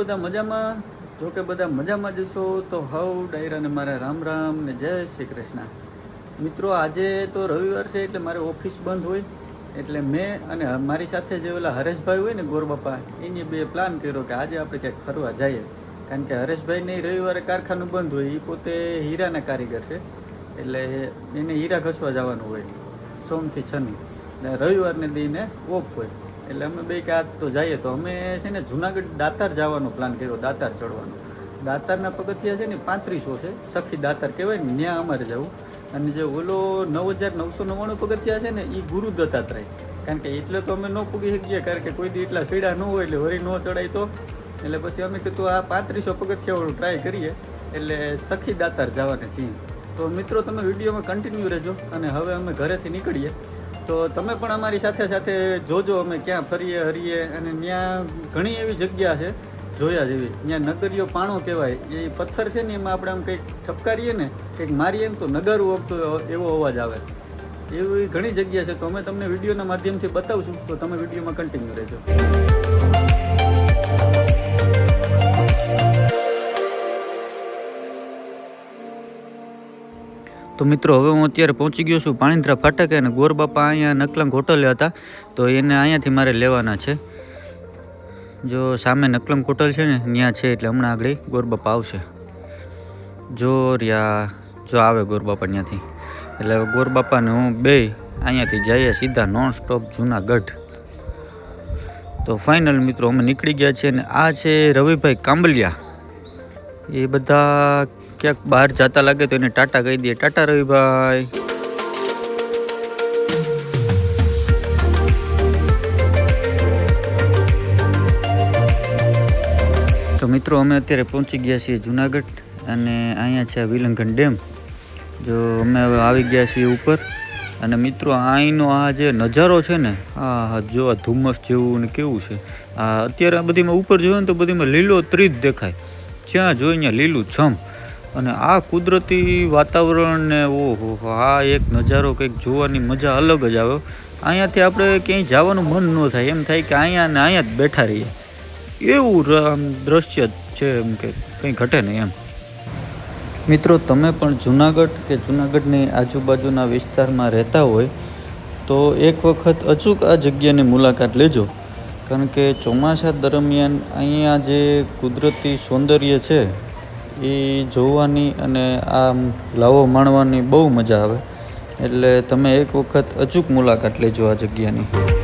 બધા મજામાં? જો કે બધા મજામાં જશો તો હવ ડાયરાને મારા રામ રામ ને જય શ્રી કૃષ્ણ. મિત્રો, આજે તો રવિવાર છે એટલે મારે ઓફિસ બંધ હોય. એટલે મેં અને મારી સાથે જે ઓલા હરેશભાઈ હોય ને ગોરબાપા, એની બે પ્લાન કર્યો કે આજે આપણે ક્યાંક ફરવા જઈએ. કારણ કે હરેશભાઈને રવિવારે કારખાનું બંધ હોય એ પોતે હીરાના કારીગર છે. એટલે એને હીરા ઘસવા જવાનું હોય, સોમથી છની રવિવારને દઈને ઓફ હોય. એટલે અમે બે કે આ તો જઈએ તો અમે છે ને જુનાગઢ દાતાર જવાનો પ્લાન કર્યો, દાતાર ચડવાનો. દાતારના પગથિયા છે ને પાંત્રીસો છે, સખી દાતાર કહેવાય ને ત્યાં અમારે જવું. અને જે ઓલો નવ હજાર નવસો નવ્વાણું પગથિયા છે ને એ ગુરુ દત્તાત્રેય. કારણ કે એટલે તો અમે ન પૂગી શકીએ, કારણ કે કોઈ દી એટલા સીડા ન હોય, એટલે વરી ન ચડાય તો. એટલે પછી અમે કીધું, આ પાંત્રીસો પગથિયાવાળું ટ્રાય કરીએ. એટલે સખી દાતાર જવાને છીએ. તો મિત્રો, તમે વિડીયોમાં કન્ટિન્યુ રહેજો અને હવે અમે ઘરેથી નીકળીએ. તો તમે પણ અમારી સાથે સાથે જોજો, અમે ક્યાં ફરીએ, હરીએ અને ત્યાં ઘણી એવી જગ્યા છે જોયા જેવી. ત્યાં નગરીઓ પાણો કહેવાય. એ પથ્થર છે ને એમાં આપણે આમ કંઈક ઠપકારીએ ને, કંઈક મારીએ ને તો નગારું વખતો એવો અવાજ આવે. એવી ઘણી જગ્યા છે. તો અમે તમને વિડીયોના માધ્યમથી બતાવશું. તો તમે વિડીયોમાં કન્ટિન્યુ રહેજો. તો મિત્રો, હવે હું અત્યારે પહોંચી ગયો છું પાણીંદ્રા ફાટકે અને ગોરબાપા અહીંયા નકલંગ હોટલે હતા. તો એને અહીંયાથી મારે લેવાના છે. જો સામે નકલંગ હોટલ છે ને ત્યાં છે એટલે હમણાં આગળ ગોરબાપા આવશે. જો રહ્યા જો આવે ગોરબાપા ત્યાંથી એટલે ગોરબાપાને હું બે અહીંયાથી જઈએ સીધા નોન સ્ટોપ જુનાગઢ. તો ફાઇનલ મિત્રો, અમે નીકળી ગયા છીએ અને આ છે રવિભાઈ કાંબલિયા. એ બધા ક્યાંક બહાર જતા લાગે તો એને ટાટા કહી દઈએ. ટાટા રવિભાઈ તો મિત્રો અમે અત્યારે પહોંચી ગયા છીએ જુનાગઢ અને અહીંયા છે વિલંઘન ડેમ. જો અમે હવે આવી ગયા છીએ ઉપર. અને મિત્રો અહીંનો આ જે નજારો છે ને, આ જો આ ધુમ્મસ જેવું ને કેવું છે. આ અત્યારે આ બધીમાં ઉપર જોયું ને તો બધીમાં લીલો ત્રીજ દેખાય. જ્યાં જોઈ અહીંયા લીલું છમ. અને આ કુદરતી વાતાવરણને, ઓહો, આ એક નજારો કંઈક જોવાની મજા અલગ જ આવે. અહીંયાથી આપણે ક્યાંય જવાનું મન ન થાય, એમ થાય કે અહીંયા ને અહીંયા જ બેઠા રહીએ. એવું દ્રશ્ય છે, એમ કે કંઈ ઘટે નહીં એમ. મિત્રો, તમે પણ જુનાગઢ કે જુનાગઢની આજુબાજુના વિસ્તારમાં રહેતા હોય, તો એક વખત અચૂક આ જગ્યાની મુલાકાત લેજો. કારણ કે ચોમાસા દરમિયાન અહીંયા જે કુદરતી સૌંદર્ય છે એ જોવાની અને આમ લાવો માણવાની બહુ મજા આવે. એટલે તમે એક વખત અચૂક મુલાકાત લેજો આ જગ્યાની.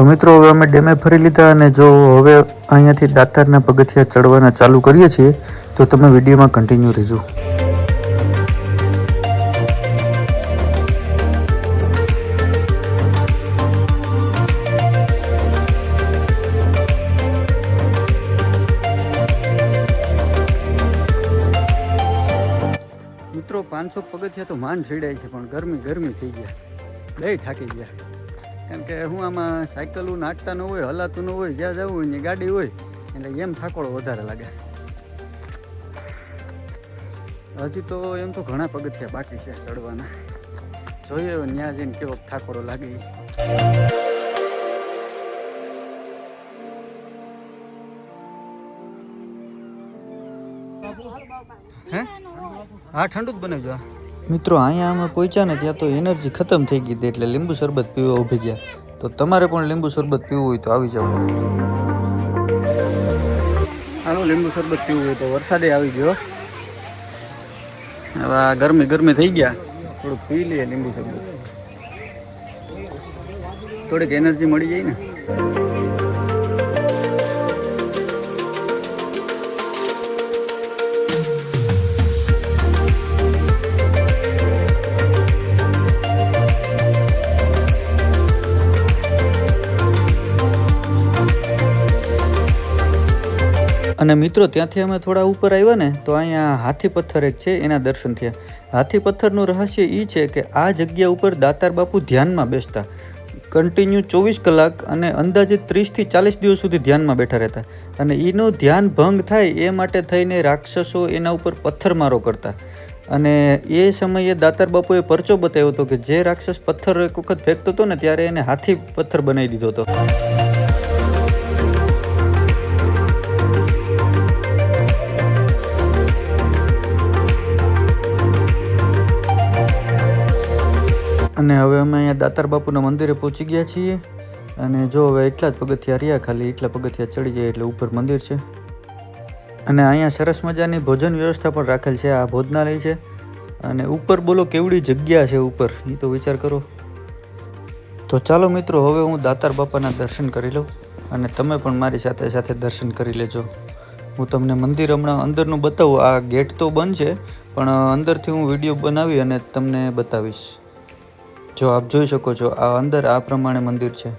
તો મિત્રો, હવે અમે ડેમે ફરી લીધા અને જો હવે અહીંયાથી દાતારના પગથિયા ચડવાના ચાલુ કરીએ છીએ, તો તમે વિડીયોમાં કન્ટિન્યુ રહેજો. મિત્રો, પાંચસો પગથિયા તો માન ચડાય છે, પણ ગરમી ગરમી થઈ ગયા. બે થાકી ગયા. કારણ કે હું આમાં સાયકલું નાખતા ન હોય હલાતું ન હોય જ્યાં જવું હોય ગાડી હોય એટલે એમ થાકોડો વધારે લાગે. હજી તો એમ તો ઘણા પગથિયા બાકી છે ચડવાના. જોઈએ ત્યાં જઈને કેવો થાકોડો લાગે હે? હા ઠંડુ જ બનાવજો મિત્રો, અહીંયા અમે પહોંચ્યા ને ત્યાં તો એનર્જી ખતમ થઈ ગઈ હતી એટલે લીંબુ શરબત પીવા ઊભી ગયા. તો તમારે પણ લીંબુ શરબત પીવું હોય તો આવી જાઓ. હાલો, લીંબુ શરબત પીવું હોય તો વરસાદે આવી ગયો. હવે ગરમી ગરમી થઈ ગયા. થોડુંક પી લઈએ લીંબુ શરબત. થોડીક એનર્જી મળી જાય ને. અને મિત્રો, ત્યાંથી અમે થોડા ઉપર આવ્યા ને, તો અહીંયા હાથી પથ્થર એક છે, એના દર્શન થયા. હાથી પથ્થરનું રહસ્ય એ છે કે આ જગ્યા ઉપર દાતાર બાપુ ધ્યાનમાં બેસતા. કન્ટિન્યુ ચોવીસ કલાક અને અંદાજે ત્રીસથી ચાલીસ દિવસ સુધી ધ્યાનમાં બેઠા રહેતા. અને એનું ધ્યાન ભંગ થાય એ માટે થઈને રાક્ષસો એના ઉપર પથ્થરમારો કરતા. અને એ સમયે દાતાર બાપુએ પરચો બતાવ્યો હતો કે જે રાક્ષસ પથ્થર એક વખત ફેંકતો હતો ને, ત્યારે એને હાથી પથ્થર બનાવી દીધો હતો. અને હવે અમે અહીંયા દાતાર બાપુના મંદિરે પહોંચી ગયા છીએ. અને જો હવે એટલા જ પગથિયા રહ્યા ખાલી, એટલા પગથિયા ચડી જાય એટલે ઉપર મંદિર છે. અને અહીંયા સરસ મજાની ભોજન વ્યવસ્થા પણ રાખેલ છે, આ ભોજનાલય છે. અને ઉપર બોલો કેવડી જગ્યા છે ઉપર એ તો વિચાર કરો. તો ચાલો મિત્રો, હવે હું દાતાર બાપાના દર્શન કરી લઉં અને તમે પણ મારી સાથે સાથે દર્શન કરી લેજો. હું તમને મંદિર હમણાં અંદરનું બતાવું, આ ગેટ તો બંધ છે, પણ અંદરથી હું વીડિયો બનાવી અને તમને બતાવીશ. જો આપ જોઈ શકો છો આ અંદર આ પ્રમાણે મંદિર છે.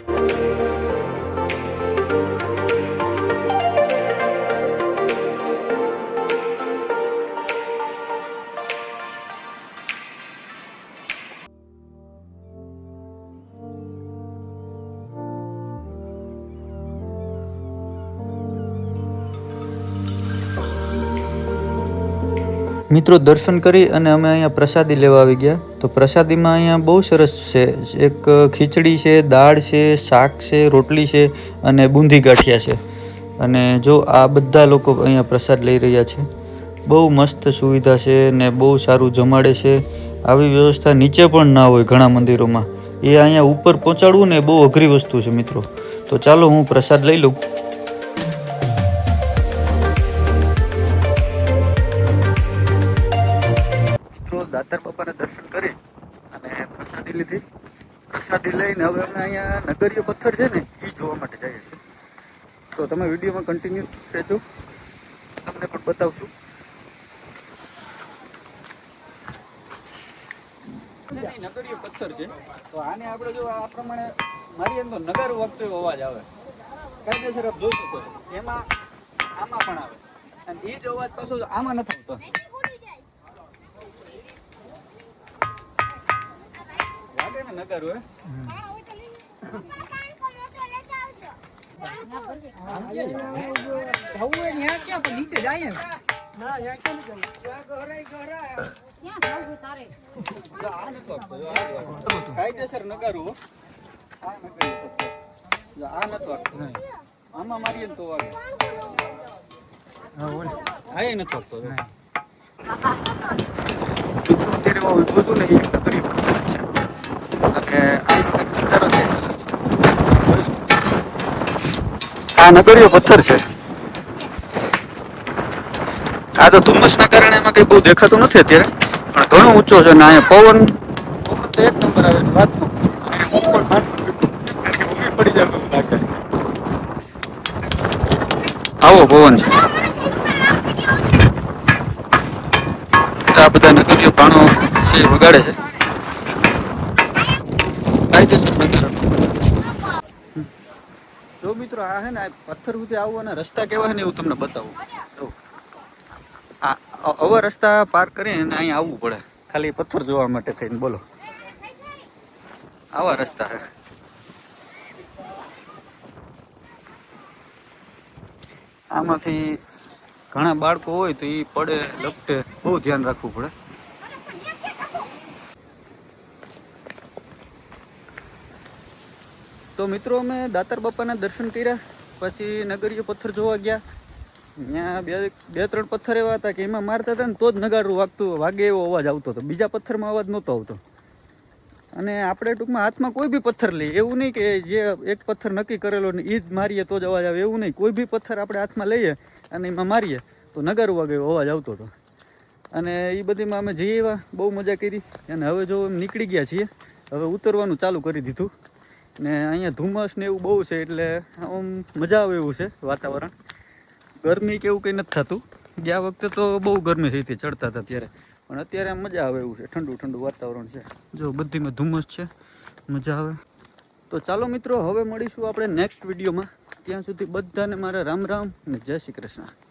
મિત્રો, દર્શન કરી અને અમે અહીંયા પ્રસાદી લેવા આવી ગયા. તો પ્રસાદીમાં અહીંયા બહુ સરસ છે. એક ખીચડી છે, દાળ છે, શાક છે, રોટલી છે અને બૂંદી ગાંઠિયા છે. અને જો આ બધા લોકો અહીંયા પ્રસાદ લઈ રહ્યા છે. બહુ મસ્ત સુવિધા છે ને બહુ સારું જમાડે છે. આવી વ્યવસ્થા નીચે પણ ના હોય ઘણા મંદિરોમાં. એ અહીંયા ઉપર પહોંચાડવું ને બહુ અઘરી વસ્તુ છે મિત્રો. તો ચાલો હું પ્રસાદ લઈ લઉં. પ્રસાદી લઈને હવે અમે અહીંયા નગરીય પથ્થર છે ને એ જોવા માટે જઈએ છીએ. તો તમે વિડીયોમાં કન્ટિન્યુ રહેજો. તમને પણ બતાવશું. નગરીય પથ્થર છે. તો આને આપણે જો આ પ્રમાણે મારી અંદર નગર વખતે અવાજ આવે. કાયદેસર આપ જોઈ શકો એમાં આમાં પણ આવે. અને એ જ અવાજ પાછો આમાં નથી આવતો. નગર હોય જો આ નથી વાગતો, જો આ કાયદેસર નગારું. આ નગારી આ નથી. આમાં મારીએ ને તો વાગે હા વાગતો. મિત્રો અત્યારે હું ઊભો છું ને અને આ નગર નજારો છે આ નગરીઓ પથ્થર છે. આ તો ધુમ્મસના કારણે એમાં કઈ બહુ દેખાતું નથી અત્યારે. પણ ઘણો ઊંચો છે ને અહીંયા પવન. એક નંબર આવે ઊભી પડી જાય આવો પવન છે. આ બધા નગરીઓ પાણો છે, વગાડે છે. જો મિત્રો આ હે ને પથ્થર સુધી આવવાના રસ્તા કેવા હે ને એવું તમને બતાવું. જો. આ આવા રસ્તા પાર કરીને અહીંયા આવવું પડે. ખાલી પથ્થર જોવા માટે થઈને, બોલો. આવા રસ્તા છે આમાંથી ઘણા બાળકો હોય તો એ પડે, લપટે. બહુ ધ્યાન રાખવું પડે. તો મિત્રો અમે દાતાર બાપાના દર્શન કર્યા, પછી નગરીય પથ્થર જોવા ગયા. ત્યાં બે બે, ત્રણ પથ્થર એવા હતા કે એમાં મારતા હતા ને તો જ નગારું વાગતું, વાગે એવો અવાજ આવતો હતો. બીજા પથ્થરમાં અવાજ નહોતો આવતો. અને આપણે ટૂંકમાં હાથમાં કોઈ બી પથ્થર લઈએ. એવું નહીં કે જે એક પથ્થર નક્કી કરેલો ને એ જ મારીએ તો જ અવાજ આવે. એવું નહીં. કોઈ બી પથ્થર આપણે હાથમાં લઈએ અને એમાં મારીએ તો નગારું વાગે એવો અવાજ આવતો હતો. અને એ બધીમાં અમે જઈએ એવા બહુ મજા કરી. અને હવે જો નીકળી ગયા છીએ. હવે ઉતરવાનું ચાલુ કરી દીધું. ને અહીંયા ધુમ્મસ ને એવું બહુ છે એટલે આમ મજા આવે એવું છે વાતાવરણ. ગરમી કે એવું કંઈ નથી થતું. ગયા વખતે તો બહુ ગરમી થઈ હતી, ચડતા હતા ત્યારે. પણ અત્યારે મજા આવે એવું છે, ઠંડુ ઠંડુ વાતાવરણ છે. જો બધીમાં ધુમ્મસ છે, મજા આવે. તો ચાલો મિત્રો, હવે મળીશું આપણે નેક્સ્ટ વિડીયોમાં. ત્યાં સુધી બધાને મારા રામ રામ ને જય શ્રી કૃષ્ણ.